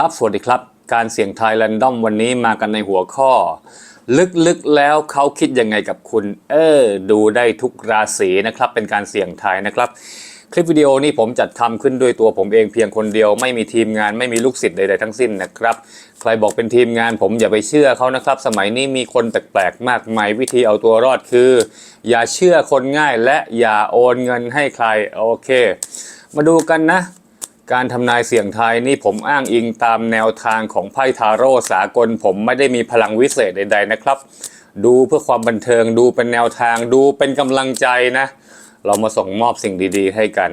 ครับ สวัสดีครับ การเสี่ยงทายแรนดอมวันนี้มากันในหัวข้อ ลึกๆแล้วเขาคิดยังไงกับคุณ เออ ดูได้ทุกราศีนะครับ เป็นการเสี่ยงทายนะครับ คลิปวิดีโอนี้ผมจัดทำขึ้นด้วยตัวผมเองเพียงคนเดียว ไม่มีทีมงานไม่มีลูกศิษย์ใดๆทั้งสิ้นนะครับ ใครบอกเป็นทีมงานผมอย่าไปเชื่อเขานะครับ สมัยนี้มีคนแปลกๆมากมายวิธีเอาตัวรอดคือ อย่าเชื่อคนง่ายและอย่าโอนเงินให้ใครโอเค มาดูกันนะ การทำนายเสี่ยงทายนี่ผมอ้างอิงตามแนวทางของไพ่ทาโร่สากล ผมไม่ได้มีพลังวิเศษใด ๆนะครับ ดูเพื่อความบันเทิงดูเป็นแนวทางดูเป็นกำลังใจนะ เรามาส่งมอบสิ่งดีๆ ให้กัน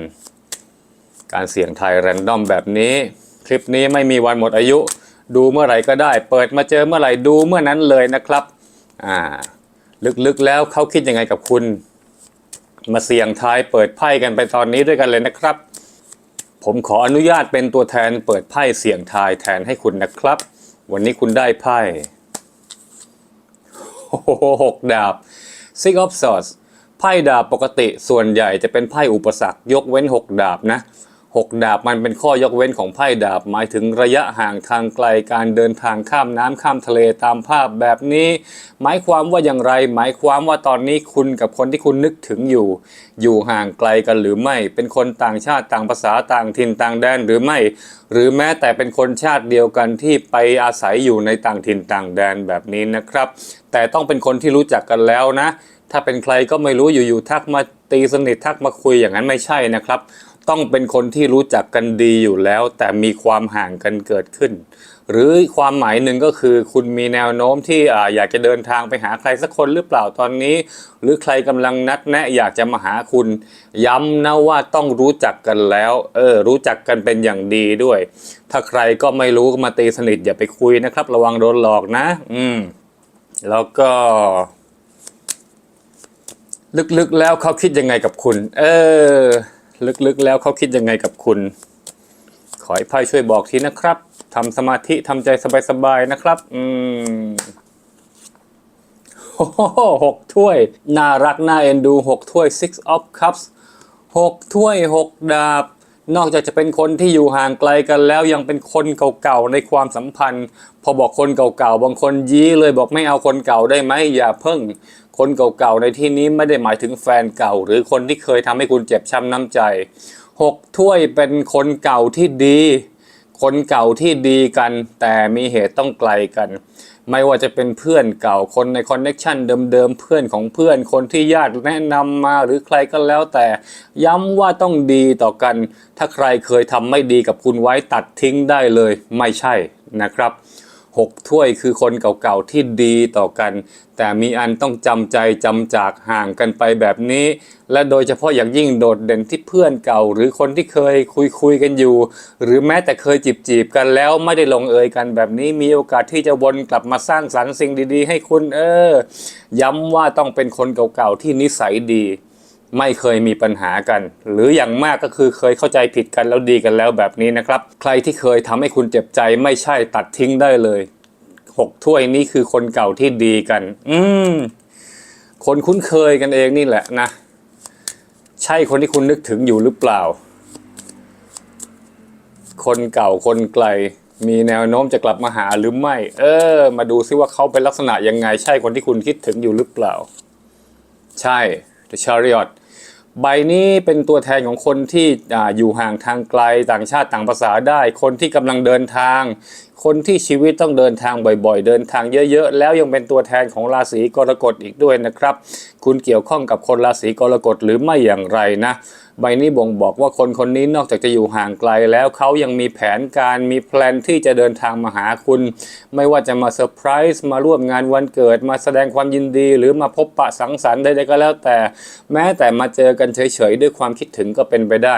การเสี่ยงทายแรนดอมแบบนี้ คลิปนี้ไม่มีวันหมดอายุ ดูเมื่อไหร่ก็ได้ เปิดมาเจอเมื่อไหร่ดูเมื่อนั้นเลยนะครับอ่าลึกๆแล้วเขาคิดยังไงกับคุณ มาเสี่ยงทายเปิดไพ่กันไปตอนนี้ด้วยกันเลยนะครับ ผมขออนุญาตเป็นตัวแทนเปิดไพ่เสี่ยงทายแทนให้คุณนะครับ วันนี้คุณได้ไพ่หหกดาบ Six of Swords ไพ่ดาบปกติส่วนใหญ่จะเป็นไพ่อุปสรรคยกเว้น 6 ดาบนะ 6 ดาบมันเป็นข้อยกเว้นของไพ่ดาบ หมายถึงระยะห่างทางไกลการเดินทางข้ามน้ำข้ามทะเลตามภาพแบบนี้ หมายความว่าอย่างไร หมายความว่าตอนนี้คุณกับคนที่คุณนึกถึงอยู่ อยู่ห่างไกลกันหรือไม่ เป็นคนต่างชาติต่างภาษาต่างถิ่นต่างแดนหรือไม่ หรือแม้แต่เป็นคนชาติเดียวกันที่ไปอาศัยอยู่ในต่างถิ่นต่างแดนแบบนี้นะครับ แต่ต้องเป็นคนที่รู้จักกันแล้วนะ ถ้าเป็นใครก็ไม่รู้อยู่ๆทักมาตีสนิททักมาคุยอย่างนั้นไม่ใช่นะครับ ต้องเป็นคนที่รู้จักกันดีอยู่แล้ว แต่มีความห่างกันเกิดขึ้น หรือความหมายหนึ่งก็คือ คุณมีแนวโน้มที่อยากจะเดินทางไปหาใครสักคนหรือเปล่าตอนนี้ หรือใครกำลังนัดแนะอยากจะมาหาคุณ ย้ำนะว่าต้องรู้จักกันแล้วเออรู้จักกันเป็นอย่างดีด้วย ถ้าใครก็ไม่รู้ก็มาตีสนิทอย่าไปคุยนะครับ ระวังโดนหลอกนะ อืม แล้วก็ลึกๆแล้วเขาคิดยังไงกับคุณ เออ ลึกๆแล้วเขาคิดยังไงกับคุณ ขอให้ไพ่ช่วยบอกทีนะครับทำสมาธิทำใจสบายๆนะครับ อืมหกถ้วย น่ารักน่าเอ็นดูหกถ้วย six of cups หกถ้วยหกดาบ นอกจากจะเป็นคนที่อยู่ห่างไกลกันแล้วยังเป็นคนเก่าๆในความสัมพันธ์ พอบอกคนเก่าๆบางคนยี้เลยบอกไม่เอาคนเก่าได้ไหมอย่าเพิ่ง คนเก่าๆในที่นี้ไม่ได้หมายถึงแฟนเก่า หรือคนที่เคยทำให้คุณเจ็บช้ำน้ำใจหกถ้วยเป็นคนเก่าที่ดี คนเก่าที่ดีกัน แต่มีเหตุต้องไกลกัน ไม่ว่าจะเป็นเพื่อนเก่าคนในคอนเน็ชันเดิมๆเพื่อนของเพื่อนคนที่ญาติแนะนำมาหรือใครก็แล้วแต่ ย้ำว่าต้องดีต่อกัน ถ้าใครเคยทำไม่ดีกับคุณไว้ตัดทิ้งได้เลย ไม่ใช่นะครับ หกถ้วยคือคนเก่าๆที่ดีต่อกัน แต่มีอันต้องจำใจจำจากห่างกันไปแบบนี้ และโดยเฉพาะอย่างยิ่งโดดเด่นที่เพื่อนเก่า หรือคนที่เคยคุยคุยกันอยู่ หรือแม้แต่เคยจีบจีบกันแล้วไม่ได้ลงเอยกันแบบนี้ มีโอกาสที่จะวนกลับมาสร้างสรรค์สิ่งดี ๆ ให้คุณเออ ย้ำว่าต้องเป็นคนเก่าๆที่นิสัยดี ไม่เคยมีปัญหากัน หรืออย่างมากก็คือเคยเข้าใจผิดกันแล้วดีกันแล้วแบบนี้นะครับ ใครที่เคยทำให้คุณเจ็บใจไม่ใช่ตัดทิ้งได้เลยหกถ้วยนี้คือคนเก่าที่ดีกัน อืมคนคุ้นเคยกันเองนี่แหละนะ ใช่คนที่คุณนึกถึงอยู่หรือเปล่า คนเก่าคนไกล มีแนวโน้มจะกลับมาหาหรือไม่ เออ มาดูซิว่าเขาเป็นลักษณะยังไง ใช่คนที่คุณคิดถึงอยู่หรือเปล่า ใช่ The Chariot ใบนี้เป็นตัวแทนของคนที่อยู่ห่างทางไกลต่างชาติต่างภาษาได้ คนที่กำลังเดินทาง คนที่ชีวิตต้องเดินทางบ่อยๆ เดินทางเยอะๆ แล้วยังเป็นตัวแทนของราศีกรกฎอีกด้วยนะครับ คุณเกี่ยวข้องกับคนราศีกรกฎหรือไม่อย่างไรนะใบนี้บ่งบอกว่าคนคนนี้นอกจากจะอยู่ห่างไกลแล้วเขายังมีแผนการมีแพลนที่จะเดินทางมาหาคุณ ไม่ว่าจะมาเซอร์ไพรส์มาร่วมงานวันเกิด มาแสดงความยินดี หรือมาพบปะสังสรรค์ใดๆก็แล้วแต่ แม้แต่มาเจอกันเฉยๆ ด้วยความคิดถึงก็เป็นไปได้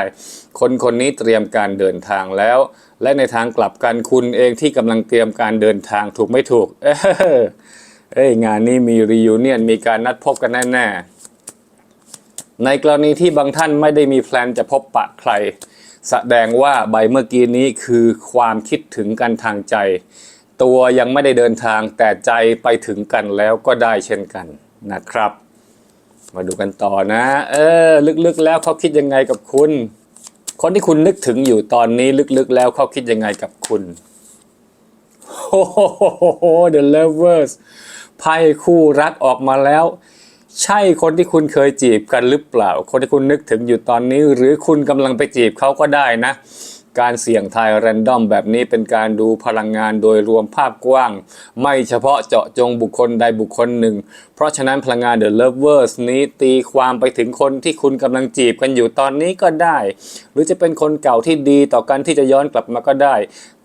คนคนนี้เตรียมการเดินทางแล้ว และในทางกลับกันคุณเองที่กำลังเตรียมการเดินทางถูกไม่ถูก เออเอ้ยงานนี้มีรีวิวเนียนมีการนัดพบกันแน่ๆ ในกรณีที่บางท่านไม่ได้มีแพลนจะพบปะใคร แสดงว่าใบเมื่อกี้นี้คือความคิดถึงกันทางใจ ตัวยังไม่ได้เดินทางแต่ใจไปถึงกันแล้วก็ได้เช่นกันนะครับ มาดูกันต่อนะ เออ ลึกๆแล้วเขาคิดยังไงกับคุณ คนที่คุณนึกถึงอยู่ตอนนี้ลึกๆแล้วเขาคิดยังไงกับคุณโอ้โห The Lovers ไพ่คู่รักออกมาแล้ว ใช่คนที่คุณเคยจีบกันหรือเปล่า คนที่คุณนึกถึงอยู่ตอนนี้ หรือคุณกำลังไปจีบเขาก็ได้นะ การเสี่ยงทายแรนดอมแบบนี้เป็นการดูพลังงานโดยรวมภาพกว้าง ไม่เฉพาะเจาะจงบุคคลใดบุคคลหนึ่ง เพราะฉะนั้นพลังงาน The Lovers นี้ตีความไปถึงคนที่คุณกำลังจีบกันอยู่ตอนนี้ก็ได้ หรือจะเป็นคนเก่าที่ดีต่อกันที่จะย้อนกลับมาก็ได้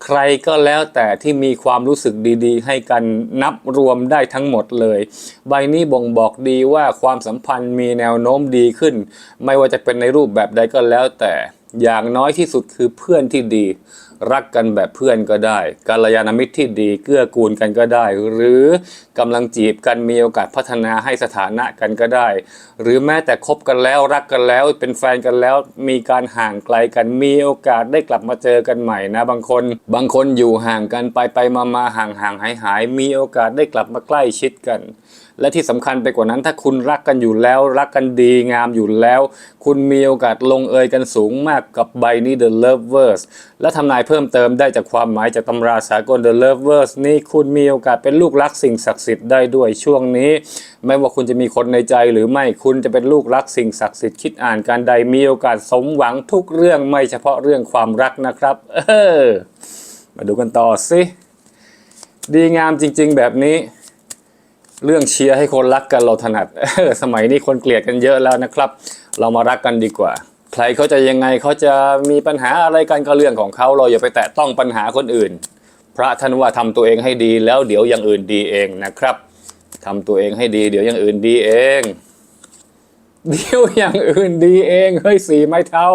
ใครก็แล้วแต่ที่มีความรู้สึกดีๆ ให้กันนับรวมได้ทั้งหมดเลย ใบนี้บ่งบอกดีว่าความสัมพันธ์มีแนวโน้มดีขึ้น ไม่ว่าจะเป็นในรูปแบบใดก็แล้วแต่ อย่างน้อยที่สุดคือเพื่อนที่ดี รักกันแบบเพื่อนก็ได้กัลยาณมิตรที่ดีเกื้อกูลกันก็ได้ หรือกำลังจีบกันมีโอกาสพัฒนาให้สถานะกันก็ได้ หรือแม้แต่คบกันแล้วรักกันแล้วเป็นแฟนกันแล้ว มีการห่างไกลกันมีโอกาสได้กลับมาเจอกันใหม่นะ บางคน บางคนอยู่ห่างกันไปไปมามาห่างห่างหายหายมีโอกาสได้กลับมาใกล้ชิดกัน และที่สำคัญไปกว่านั้น ถ้าคุณรักกันอยู่แล้ว รักกันดีงามอยู่แล้ว คุณมีโอกาสลงเอยกันสูงมากกับใบนี้ The Lovers และทำนายเพิ่มเติมได้จากความหมายจากตำราสากล The Lovers นี่คุณมีโอกาสเป็นลูกรักสิ่งศักดิ์สิทธิ์ได้ด้วยช่วงนี้ ไม่ว่าคุณจะมีคนในใจหรือไม่คุณจะเป็นลูกรักสิ่งศักดิ์สิทธิ์คิดอ่านการใดมีโอกาสสมหวังทุกเรื่องไม่เฉพาะเรื่องความรักนะครับ เออ มาดูกันต่อสิดีงามจริง ๆ แบบนี้ เรื่องเชียร์ให้คนรักกันเราถนัด สมัยนี้คนเกลียดกันเยอะแล้วนะครับ เรามารักกันดีกว่า ใครเขาจะยังไงเขาจะมีปัญหาอะไรกันก็เรื่องของเขาเราอย่าไปแตะต้องปัญหาคนอื่น พระท่านว่าทำตัวเองให้ดีแล้วเดี๋ยวอย่างอื่นดีเองนะครับทำตัวเองให้ดี เดี๋ยวอย่างอื่นดีเอง เดี๋ยวอย่างอื่นดีเองเฮ้ยสีไม้เท้า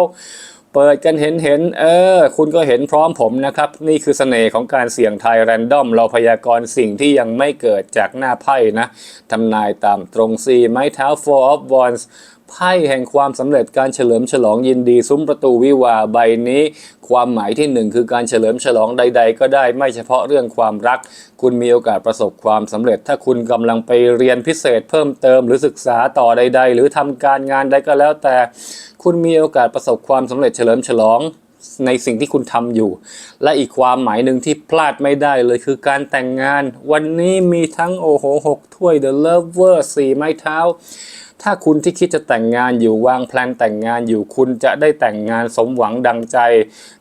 เปิดกันเห็นเห็นเออ คุณก็เห็นพร้อมผมนะครับ นี่คือเสน่ห์ของการเสี่ยงทายแรนดอม เราพยากรณ์สิ่งที่ยังไม่เกิดจากหน้าไพ่นะทำนายตามตรงซีไม้เท้า four of wands ไพ่แห่งความสำเร็จการเฉลิมฉลองยินดีซุ้มประตูวิวาใบนี้ ความหมายที่หนึ่งคือการเฉลิมฉลองใด ๆ ก็ได้ไม่เฉพาะเรื่องความรัก คุณมีโอกาสประสบความสำเร็จ ถ้าคุณกำลังไปเรียนพิเศษเพิ่มเติม หรือศึกษาต่อใด ๆ หรือทำการงานใดก็แล้วแต่ คุณมีโอกาสประสบความสำเร็จเฉลิมฉลองในสิ่งที่คุณทำอยู่ และอีกความหมายหนึ่งที่พลาดไม่ได้เลยคือการแต่งงาน วันนี้มีทั้งโอโหหกถ้วย The Lover สี่ไม้เท้า ถ้าคุณที่คิดจะแต่งงานอยู่วางแพลนแต่งงานอยู่คุณจะได้แต่งงานสมหวังดังใจ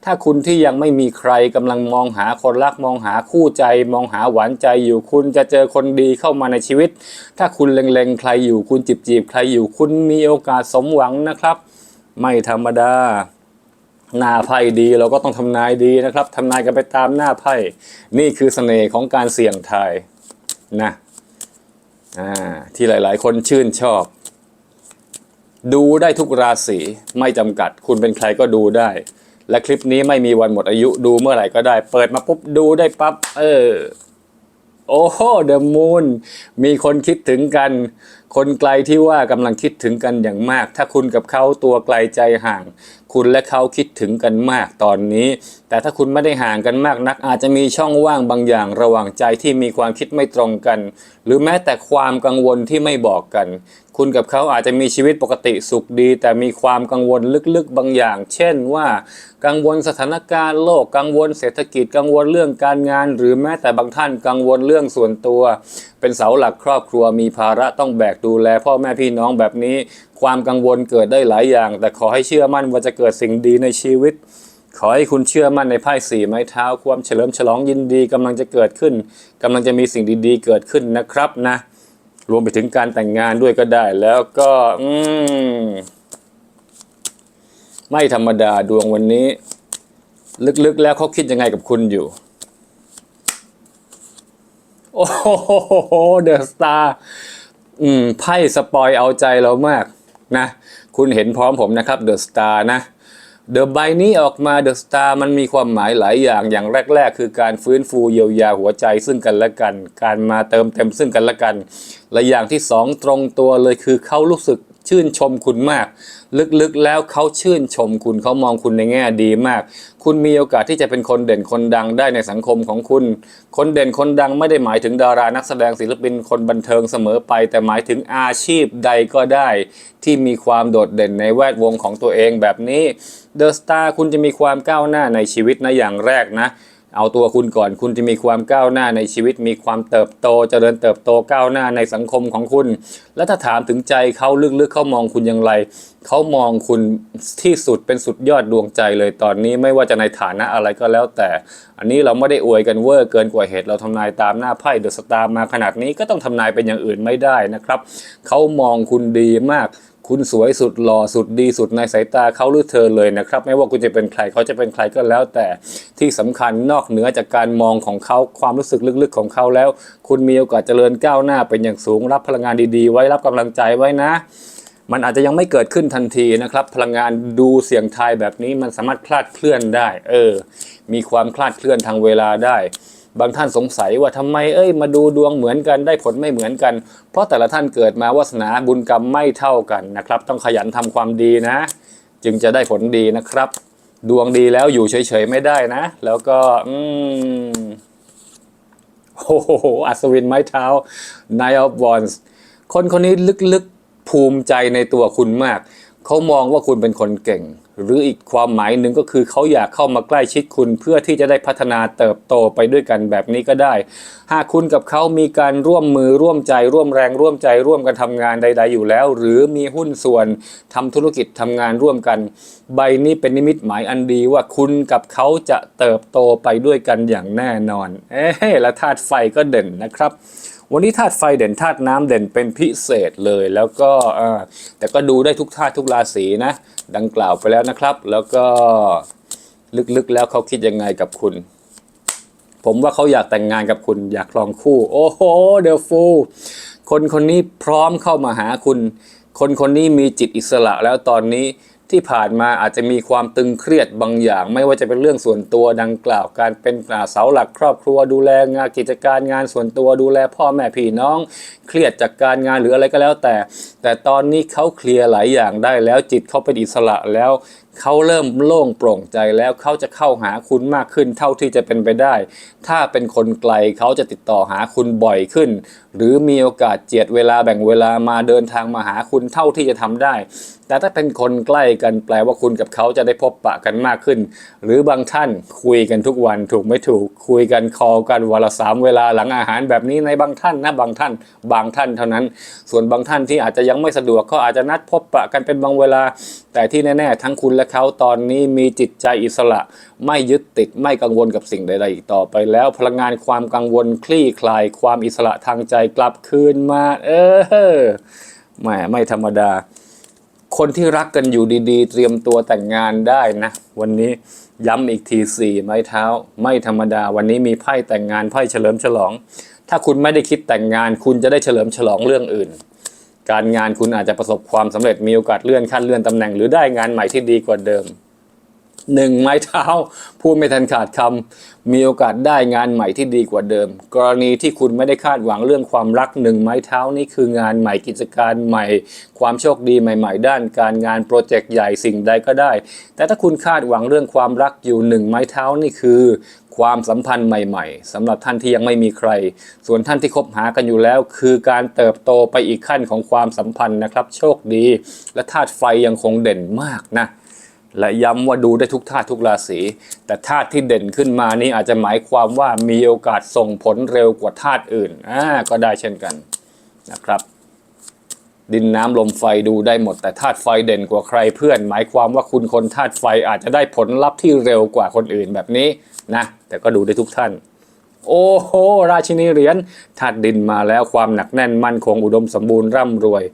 ถ้าคุณที่ยังไม่มีใครกำลังมองหาคนรักมองหาคู่ใจ มองหาหวานใจอยู่คุณจะเจอคนดีเข้ามาในชีวิต ถ้าคุณเล็งๆใครอยู่คุณจีบจีบๆใครอยู่คุณมีโอกาสสมหวังนะครับ ไม่ธรรมดาหน้าไพ่ดีเราก็ต้องทำนายดีนะครับทำนายกันไปตามหน้าไพ่นี่คือเสน่ห์ของการเสี่ยงทายนะ ที่หลายๆ คนชื่นชอบ ดูได้ทุกราศีไม่จำกัด คุณเป็นใครก็ดูได้ และคลิปนี้ไม่มีวันหมดอายุดูเมื่อไหร่ก็ได้ เปิดมาปุ๊บดูได้ปั๊บเออ โอ้โหเดอะมูนมีคนคิดถึงกัน คนไกลที่ว่ากำลังคิดถึงกันอย่างมาก ถ้าคุณกับเขาตัวไกลใจห่าง คุณและเขาคิดถึงกันมากตอนนี้ แต่ถ้าคุณไม่ได้ห่างกันมากนัก อาจจะมีช่องว่างบางอย่างระหว่างใจที่มีความคิดไม่ตรงกัน หรือแม้แต่ความกังวลที่ไม่บอกกัน คุณกับเขาอาจจะมีชีวิตปกติสุขดี แต่มีความกังวลลึกๆบางอย่าง เช่นว่ากังวลสถานการณ์โลกกังวลเศรษฐกิจกังวลเรื่องการงาน หรือแม้แต่บางท่านกังวลเรื่องส่วนตัว เป็นเสาหลักครอบครัวมีภาระต้องแบกดูแล พ่อแม่พี่น้องแบบนี้ ความกังวลเกิดได้หลายอย่าง แต่ขอให้เชื่อมั่นว่าจะเกิดสิ่งดีในชีวิต ขอให้คุณเชื่อมั่นในไพ่สี่ไม้เท้า ความเฉลิมฉลองยินดีกำลังจะเกิดขึ้นกำลังจะมีสิ่งดีๆ เกิดขึ้นนะครับนะ รวมไปถึงการแต่งงานด้วยก็ได้ แล้วก็อืมไม่ธรรมดาดวงวันนี้ ลึกๆแล้วเขาคิดยังไงกับคุณอยู่ โอ้โหเดอะสตาร์อืมไพ่สปอยเอาใจเรามากนะ คุณเห็นพร้อมผมนะครับเดอะสตาร์นะ เดอะใบนี้ออกมาเดอะสตาร์มันมีความหมายหลายอย่างอย่างแรก ๆ คือการฟื้นฟูเยียวยาหัวใจซึ่งกันและกัน การมาเติมเต็มซึ่งกันและกัน และอย่างที่สองตรงตัวเลยคือเขารู้สึกชื่นชมคุณมาก ลึกๆแล้วเขาชื่นชมคุณเขามองคุณในแง่ดีมาก คุณมีโอกาสที่จะเป็นคนเด่นคนดังได้ในสังคมของคุณ คนเด่นคนดังไม่ได้หมายถึงดารานักแสดงศิลปินคนบันเทิงเสมอไป แต่หมายถึงอาชีพใดก็ได้ ที่มีความโดดเด่นในแวดวงของตัวเองแบบนี้เดอะสตาร์คุณจะมีความก้าวหน้าในชีวิตนะอย่างแรกนะ เอาตัวคุณก่อน คุณจะมีความก้าวหน้าในชีวิต มีความเติบโตเจริญเติบโตก้าวหน้าในสังคมของคุณ และถ้าถามถึงใจเขาลึกๆเขามองคุณอย่างไร เขามองคุณที่สุดเป็นสุดยอดดวงใจเลยตอนนี้ไม่ว่าจะในฐานะอะไรก็แล้วแต่ อันนี้เราไม่ได้อวยกันเวอร์เกินกว่าเหตุเราทำนายตามหน้าไพ่เดอะสตาร์มาขนาดนี้ก็ต้องทำนายเป็นอย่างอื่นไม่ได้นะครับ เขามองคุณดีมาก คุณสวยสุดหล่อสุดดีสุดในสายตาเขาหรือเธอเลยนะครับ ไม่ว่าคุณจะเป็นใครเขาจะเป็นใครก็แล้ว แต่ที่สำคัญนอกเหนือจากการมองของเขาความรู้สึกลึกๆของเขาแล้ว คุณมีโอกาสเจริญก้าวหน้าเป็นอย่างสูงรับพลังงานดีๆ ไว้รับกำลังใจไว้นะ มันอาจจะยังไม่เกิดขึ้นทันทีนะครับ พลังงานดูเสียงทายแบบนี้มันสามารถคลาดเคลื่อนได้ เออ มีความคลาดเคลื่อนทางเวลาได้ บางท่านสงสัยว่าทำไมเอ้ยมาดูดวงเหมือนกันได้ผลไม่เหมือนกัน เพราะแต่ละท่านเกิดมาวาสนาบุญกรรมไม่เท่ากันนะครับ ต้องขยันทำความดีนะ จึงจะได้ผลดีนะครับ ดวงดีแล้วอยู่เฉยๆไม่ได้นะ แล้วก็อืมโอ้โหอัศวินไม้เท้า Nine of Wands คนคนนี้ลึกๆภูมิใจในตัวคุณมาก เขามองว่าคุณเป็นคนเก่ง หรืออีกความหมายหนึ่งก็คือเขาอยากเข้ามาใกล้ชิดคุณเพื่อที่จะได้พัฒนาเติบโตไปด้วยกันแบบนี้ก็ได้ หากคุณกับเขามีการร่วมมือร่วมใจ ร่วมแรงร่วมใจ ร่วมกันทำงานใด ๆ อยู่แล้ว หรือมีหุ้นส่วนทำธุรกิจทำงานร่วมกัน ใบนี้เป็นนิมิตหมายอันดีว่าคุณกับเขาจะเติบโตไปด้วยกันอย่างแน่นอน เอ๊ะและธาตุไฟก็เด่นนะครับ วันนี้ธาตุไฟเด่นธาตุน้ำเด่นเป็นพิเศษเลย แล้วก็แต่ก็ดูได้ทุกธาตุทุกราศีนะ ดังกล่าวไปแล้วนะครับ แล้วก็ลึกๆแล้วเขาคิดยังไงกับคุณ ผมว่าเขาอยากแต่งงานกับคุณ อยากครองคู่ โอ้โหเดลฟูคนคนนี้พร้อมเข้ามาหาคุณ คนคนนี้มีจิตอิสระแล้วตอนนี้ ที่ผ่านมาอาจจะมีความตึงเครียดบางอย่าง ไม่ว่าจะเป็นเรื่องส่วนตัวดังกล่าว การเป็นเสาหลักครอบครัวดูแลงานกิจการงานส่วนตัวดูแลพ่อแม่พี่น้อง เครียดจากการงานหรืออะไรก็แล้วแต่ แต่ตอนนี้เขาเคลียร์หลายอย่างได้แล้วจิตเขาเป็นอิสระแล้ว เขาเริ่มโล่งโปร่งใจแล้วเขาจะเข้าหาคุณมากขึ้นเท่าที่จะเป็นไปได้ ถ้าเป็นคนไกลเขาจะติดต่อหาคุณบ่อยขึ้น หรือมีโอกาสเจียดเวลาแบ่งเวลามาเดินทางมาหาคุณเท่าที่จะทำได้ แต่ถ้าเป็นคนใกล้กันแปลว่าคุณกับเขาจะได้พบปะกันมากขึ้น หรือบางท่านคุยกันทุกวันถูกไม่ถูก คุยกันคอลกันวันละสามเวลาหลังอาหารแบบนี้ในบางท่านนะบางท่าน บางท่านเท่านั้น ส่วนบางท่านที่อาจจะยังไม่สะดวกก็อาจจะนัดพบปะกันเป็นบางเวลา แต่ที่แน่ๆทั้งคุณและเขาตอนนี้มีจิตใจอิสระ ไม่ยึดติดไม่กังวลกับสิ่งใด ๆ อีกต่อไปแล้ว พลังงานความกังวลคลี่คลาย ความอิสระทางใจกลับคืนมา เออแหมไม่ธรรมดา คนที่รักกันอยู่ดีๆ เตรียมตัวแต่งงานได้นะ วันนี้ย้ำอีกทีสี่ไม้เท้า ไม่ธรรมดา วันนี้มีไพ่แต่งงานไพ่เฉลิมฉลอง ถ้าคุณไม่ได้คิดแต่งงาน คุณจะได้เฉลิมฉลองเรื่องอื่น การงานคุณอาจจะประสบความสำเร็จมีโอกาสเลื่อนขั้นเลื่อนตำแหน่งหรือได้งานใหม่ที่ดีกว่าเดิม หนึ่งไม้เท้าพูดไม่ทันขาดคำมีโอกาสได้งานใหม่ที่ดีกว่าเดิม กรณีที่คุณไม่ได้คาดหวังเรื่องความรักหนึ่งไม้เท้านี่คืองานใหม่กิจการใหม่ ความโชคดีใหม่ ๆ ด้านการงานโปรเจกต์ใหญ่สิ่งใดก็ได้ แต่ถ้าคุณคาดหวังเรื่องความรักอยู่หนึ่งไม้เท้านี่คือความสัมพันธ์ใหม่ๆสำหรับท่านที่ยังไม่มีใคร ส่วนท่านที่คบหากันอยู่แล้ว คือการเติบโตไปอีกขั้นของความสัมพันธ์นะครับ โชคดี และธาตุไฟยังคงเด่นมากนะ และย้ำว่าดูได้ทุกธาตุทุกราศีแต่ธาตุที่เด่นขึ้นมานี้อาจจะหมายความว่ามีโอกาสส่งผลเร็วกว่าธาตุอื่นอ่าก็ได้เช่นกันนะครับ ดินน้ำลมไฟดูได้หมด แต่ธาตุไฟเด่นกว่าใครเพื่อน หมายความว่าคุณคนธาตุไฟอาจจะได้ผลลัพธ์ที่เร็วกว่าคนอื่นแบบนี้นะแต่ก็ดูได้ทุกท่าน โอ้โห ราชินีเหรียญธาตุดินมาแล้วความหนักแน่นมั่นคงอุดมสมบูรณ์ร่ำรวย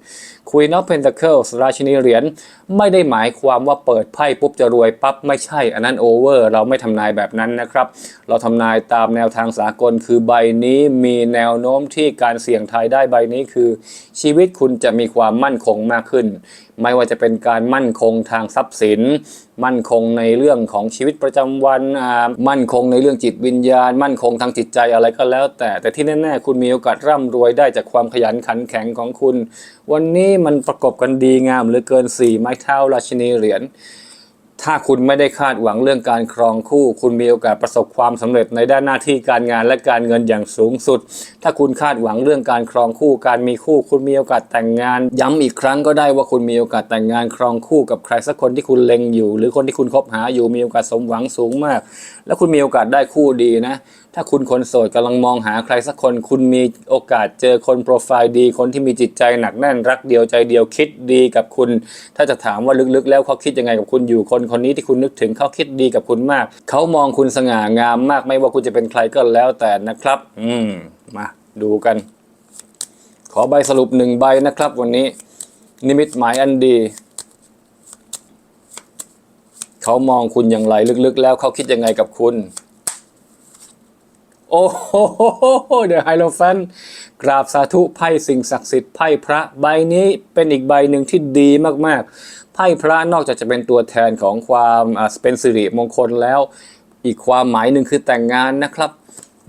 Queen of Pentacles ราชินีเหรียญไม่ได้หมายความว่าเปิดไพ่ปุ๊บจะรวยปั๊บไม่ใช่ อันนั้นโอเวอร์ เราไม่ทำนายแบบนั้นนะครับ เราทำนายตามแนวทางสากลคือใบนี้มีแนวโน้มที่การเสี่ยงทายได้ใบนี้คือ ชีวิตคุณจะมีความมั่นคงมากขึ้น ไม่ว่าจะเป็นการมั่นคงทางทรัพย์สิน มั่นคงในเรื่องของชีวิตประจำวันอ่ามั่นคงในเรื่องจิตวิญญาณ มั่นคงทางจิตใจอะไรก็แล้ว แต่แต่ที่แน่ๆ คุณมีโอกาสร่ำรวยได้จากความขยันขันแข็งของคุณ วันนี้มันประกบกันดีงามเหลือเกิน 4 ไม้เท้าราชินีเหรียญ ถ้าคุณไม่ได้คาดหวังเรื่องการครองคู่ คุณมีโอกาสประสบความสำเร็จในด้านหน้าที่การงานและการเงินอย่างสูงสุด ถ้าคุณคาดหวังเรื่องการครองคู่ การมีคู่ คุณมีโอกาสแต่งงาน ย้ำอีกครั้งก็ได้ว่าคุณมีโอกาสแต่งงานครองคู่กับใครสักคนที่คุณเล็งอยู่ หรือคนที่คุณคบหาอยู่มีโอกาสสมหวังสูงมาก และคุณมีโอกาสได้คู่ดีนะ ถ้าคุณคนโสดกำลังมองหาใครสักคน คุณมีโอกาสเจอคนโปรไฟล์ดี คนที่มีจิตใจหนักแน่นรักเดียวใจเดียวคิดดีกับคุณ ถ้าจะถามว่าลึกๆ แล้วเขาคิดยังไงกับคุณอยู่คนคนนี้ที่คุณนึกถึงเขาคิดดีกับคุณมาก เขามองคุณสง่างามมากไม่ว่าคุณจะเป็นใครก็แล้วแต่นะครับ อืมมาดูกัน ขอใบสรุปหนึ่งใบนะครับ วันนี้ นิมิตหมายอันดีเขามองคุณอย่างไรลึกๆ แล้วเขาคิดยังไงกับคุณ โอ้โหเดอะไฮโลแฟนกราบสาธุไพ่สิ่งศักดิ์สิทธิ์ไพ่พระใบนี้เป็นอีกใบหนึ่งที่ดีมากๆ ไพ่พระนอกจากจะเป็นตัวแทนของความเป็นสิริมงคลแล้ว อีกความหมายหนึ่งคือแต่งงานนะครับ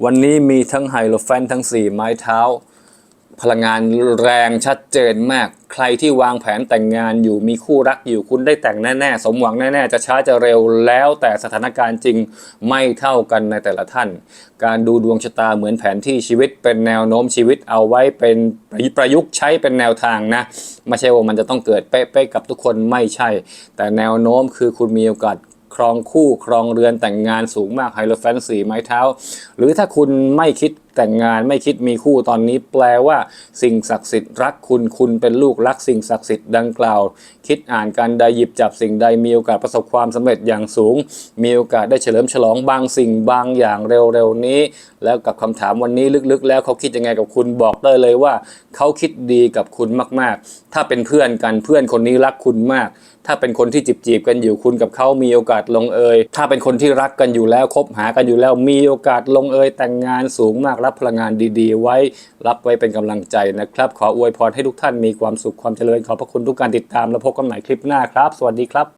วันนี้มีทั้งไฮโลแฟนทั้ง4ไม้เท้า พลังงานแรงชัดเจนมาก ใครที่วางแผนแต่งงานอยู่มีคู่รักอยู่คุณได้แต่งแน่ๆ สมหวังแน่ๆ จะช้าจะเร็วแล้วแต่สถานการณ์จริงไม่เท่ากันในแต่ละท่าน การดูดวงชะตาเหมือนแผนที่ชีวิตเป็นแนวโน้มชีวิตเอาไว้เป็นประยุกต์ใช้เป็นแนวทางนะ ไม่ใช่ว่ามันจะต้องเกิดเป๊ะๆกับทุกคนไม่ใช่ แต่แนวโน้มคือคุณมีโอกาสครองคู่ครองเรือนแต่งงานสูงมากไฮโลแฟนสีไม้เท้า หรือถ้าคุณไม่คิดแต่งงานไม่คิดมีคู่ตอนนี้แปลว่า สิ่งศักดิ์สิทธิ์รักคุณคุณเป็นลูกรักสิ่งศักดิ์สิทธิ์ดังกล่าว คิดอ่านการใดหยิบจับสิ่งใดมีโอกาสประสบความสำเร็จอย่างสูง มีโอกาสได้เฉลิมฉลองบางสิ่งบางอย่างเร็วๆนี้ แล้วกับคำถามวันนี้ลึกๆ แล้วเขาคิดยังไงกับคุณบอกได้เลยว่า เขาคิดดีกับคุณมากๆ ถ้าเป็นเพื่อนกันเพื่อนคนนี้รักคุณมาก ถ้าเป็นคนที่จีบจีบๆกันอยู่คุณกับเขามีโอกาสลงเอยถ้าเป็นคนที่รักกันอยู่แล้วคบหากันอยู่แล้วมีโอกาสลงเอยแต่งงานสูงมากรับพลังงานดีๆ ไว้ รับไว้เป็นกำลังใจนะครับ ขออวยพรให้ทุกท่านมีความสุขความเจริญ ขอบพระคุณทุกการติดตาม และพบกันใหม่คลิปหน้าครับ สวัสดีครับ